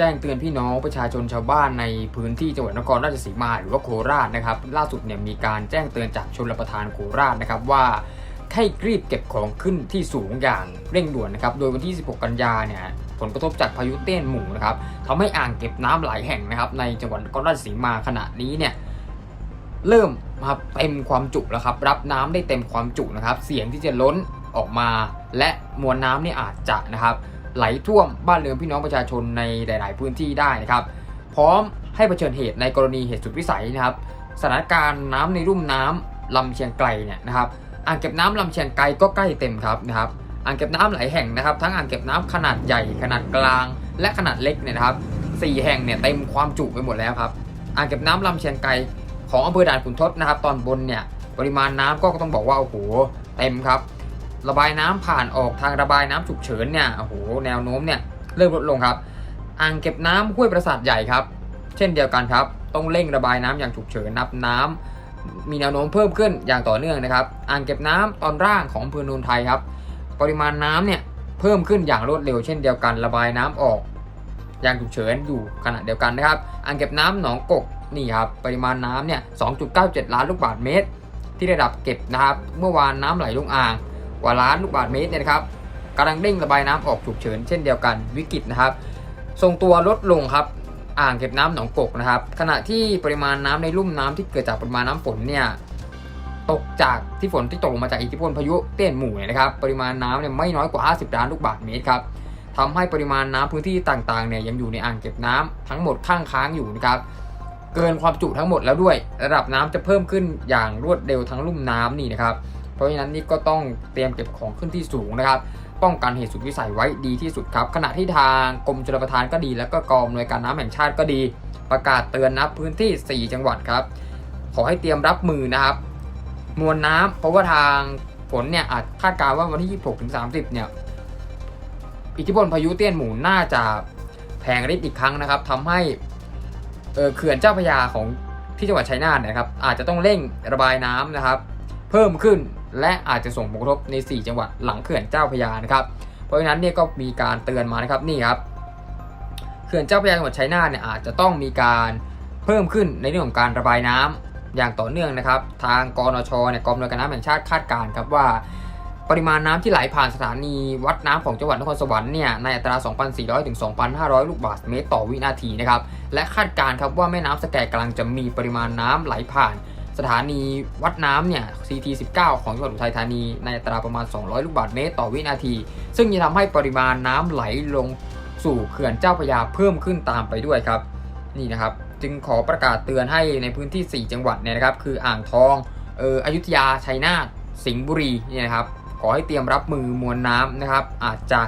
แจ้งเตือนพี่น้องประชาชนชาวบ้านในพื้นที่จังหวัดนครราชสีมาหรือว่าโคราชนะครับ ล่าสุดเนี่ยมีการแจ้งเตือนจากชนรประทานโคราชนะครับว่าให้รีบเก็บของขึ้นที่สูงอย่างเร่งด่วนนะครับ โดยวันที่ 16 กันยาเนี่ยผลกระทบจากพายุเต้นหมู่นะครับทำให้อ่างเก็บน้ำหลายแห่งนะครับ ในจังหวัดนครราชสีมาขณะนี้เนี่ยเริ่มครับเต็มความจุแล้วครับ รับน้ำได้เต็มความจุนะครับ เสียงที่จะล้นออกมา และมวลน้ำเนี่ยอาจจะนะครับ ไหลท่วมบ้านเรือนพี่น้องประชาชนในหลาย ๆ พื้นที่ได้นะครับ พร้อมให้เผชิญเหตุในกรณีเหตุสุดวิสัยนะครับ สถานการณ์น้ำในรุ่มน้ำลำเชียงไกลเนี่ยนะครับอ่างเก็บน้ำลำเชียงไกลก็ใกล้เต็มครับนะครับอ่างเก็บน้ำหลายแห่งนะครับ ทั้งอ่างเก็บน้ำขนาดใหญ่ขนาดกลาง และขนาดเล็กเนี่ยนะครับสี่แห่งเนี่ยเต็มความจุไปหมดแล้วครับอ่างเก็บน้ำลำเชียงไกลของอำเภอด่านขุนทดนะครับ ตอนบนเนี่ยปริมาณน้ำก็ต้องบอกว่าโอ้โหเต็มครับ ระบายน้ำผ่านออกทางระบายน้ำฉุกเฉินเนี่ยโอ้โหแนวโน้มเนี่ยเริ่มลดลงครับอ่างเก็บน้ำห้วยประสาทใหญ่ครับ เช่นเดียวกันครับ ต้องเร่งระบายน้ำอย่างฉุกเฉินนับน้ำมีแนวโน้มเพิ่มขึ้นอย่างต่อเนื่องนะครับอ่างเก็บน้ำตอนล่างของอำเภอโนนไทยครับ ปริมาณน้ำเนี่ยเพิ่มขึ้นอย่างรวดเร็วเช่นเดียวกัน ระบายน้ำออก อย่างฉุกเฉินอยู่ขณะเดียวกันนะครับอ่างเก็บน้ำหนองกกนี่ครับปริมาณน้ำเนี่ย 2.97 ล้านลูกบาศก์เมตร ที่ระดับเก็บนะครับ เมื่อวานน้ำไหลลงอ่าง กว่าล้านลูกบาศก์เมตรเนี่ยนะครับกำลังเร่งระบายน้ำออกฉุกเฉินเช่นเดียวกันวิกฤตนะครับทรงตัวลดลงครับอ่างเก็บน้ำหนองกกนะครับ ขณะที่ปริมาณน้ำในลุ่มน้ำที่เกิดจากปริมาณน้ำฝนเนี่ยตกจากที่ฝนที่ตกลงมาจากอิทธิพลพายุเตี้ยนหมู่เนี่ยนะครับ ปริมาณน้ำเนี่ยไม่น้อยกว่า 50 ล้านลูกบาศก์เมตรครับทำให้ปริมาณน้ำพื้นที่ต่างๆเนี่ยยังอยู่ในอ่างเก็บน้ำทั้งหมดข้างค้างอยู่นะครับเกินความจุทั้งหมดแล้วด้วย ระดับน้ำจะเพิ่มขึ้นอย่างรวดเร็วทั้งลุ่มน้ำนี่นะครับ เพราะฉะนั้นนี่ก็ต้องเตรียมเก็บของขึ้นที่สูงนะครับป้องกันเหตุสุดวิสัยไว้ดีที่สุดครับ ขณะที่ทางกรมชลประทานก็ดี แล้วก็กองหน่วยการน้ำแห่งชาติก็ดี ประกาศเตือนนะพื้นที่ 4 จังหวัดครับ ขอให้เตรียมรับมือนะครับ มวลน้ำเพราะว่าทางฝนเนี่ยอาจคาดการณ์ว่าวันที่ 26ถึง30 เนี่ย อิทธิพลพายุเตี้ยนหมู่น่าจะแผงฤทธิ์อีกครั้งนะครับทำให้เขื่อนเจ้าพระยาของที่จังหวัดชัยนาทนยนะครับ อาจจะต้องเร่งระบายน้ำนะครับ เพิ่มขึ้น และอาจจะส่งผลกระทบใน 4 จังหวัดหลังเขื่อนเจ้าพยานะครับ เพราะฉะนั้นเนี่ยก็มีการเตือนมานะครับนี่ครับเขื่อนเจ้าพระยาจังหวัดชัยนาทเนี่ยอาจจะต้องมีการเพิ่มขึ้นในเรื่องของการระบายน้ำอย่างต่อเนื่องนะครับ ทางกรนชเนี่ยกรมหน่วยการน้ำแห่งชาติคาดการณ์ครับว่า ปริมาณน้ำที่ไหลผ่านสถานีวัดน้ำของจังหวัดนครสวรรค์เนี่ยในอัตรา 2,400 ถึง 2,500 ลูกบาศก์เมตรต่อวินาทีนะครับ และคาดการณ์ครับว่าแม่น้ำสแกกำลังจะมีปริมาณน้ำไหลผ่าน สถานีวัดน้ำเนี่ย CT 19 ของจังหวัดอุทัยธานีในอัตราประมาณ 200 ลูกบาศก์เมตรต่อวินาที ซึ่งจะทำให้ปริมาณน้ำไหลลงสู่เขื่อนเจ้าพระยาเพิ่มขึ้นตามไปด้วยครับ นี่นะครับ จึงขอประกาศเตือนให้ในพื้นที่ 4 จังหวัดเนี่ยนะครับ คืออ่างทองเอออยุธยาชัยนาทสิงห์บุรีเนี่ยนะครับขอให้เตรียมรับมือมวลน้ำนะครับ อาจจะ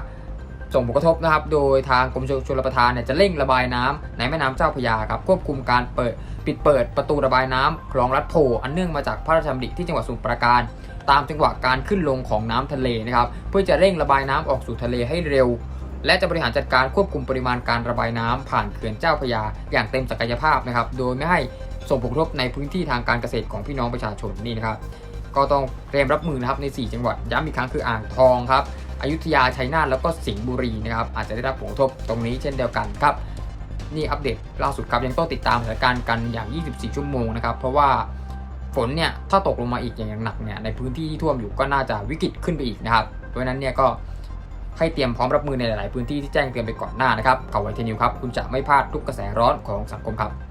ส่งผลกระทบนะครับ โดยทางกรมชลประทานเนี่ยจะเร่งระบายน้ำในแม่น้ำเจ้าพระยาครับควบคุมการเปิดปิดเปิดประตูระบายน้ำคลองลัดโพอันเนื่องมาจากพระราชดำริที่จังหวัดสมุพรปราการ ตามจังหวะการขึ้นลงของน้ำทะเลนะครับเพื่อจะเร่งระบายน้ำออกสู่ทะเลให้เร็ว และจะบริหารจัดการควบคุมปริมาณการระบายน้ำผ่านเขื่อนเจ้าพระยา อย่างเต็มศักยภาพนะครับโดยไม่ให้ส่งผลกระทบในพื้นที่ทางการเกษตรของพี่น้องประชาชนนี่นะครับก็ต้องเตรียมรับมือนะครับใน 4 จังหวัดย้ำอีกครั้งคืออ่างทองครับ อยุธยาชัยนาทแล้วก็สิงห์บุรีนะครับอาจจะได้รับผลกระทบตรงนี้เช่นเดียวกันครับนี่อัปเดตล่าสุดครับยังต้องติดตามสถานการณ์กันอย่าง 24 ชั่วโมงนะครับเพราะว่าฝนเนี่ยถ้าตกลงมาอีกอย่างหนักเนี่ยในพื้นที่ที่ท่วมอยู่ก็น่าจะวิกฤตขึ้นไปอีกนะครับเพราะฉะนั้นเนี่ยก็ให้เตรียมพร้อมรับมือในหลาย ๆ พื้นที่ที่แจ้งเตือนไปก่อนหน้านะครับข่าวไวเทนิวครับคุณจะไม่พลาดทุกกระแสร้อนของสังคมครับ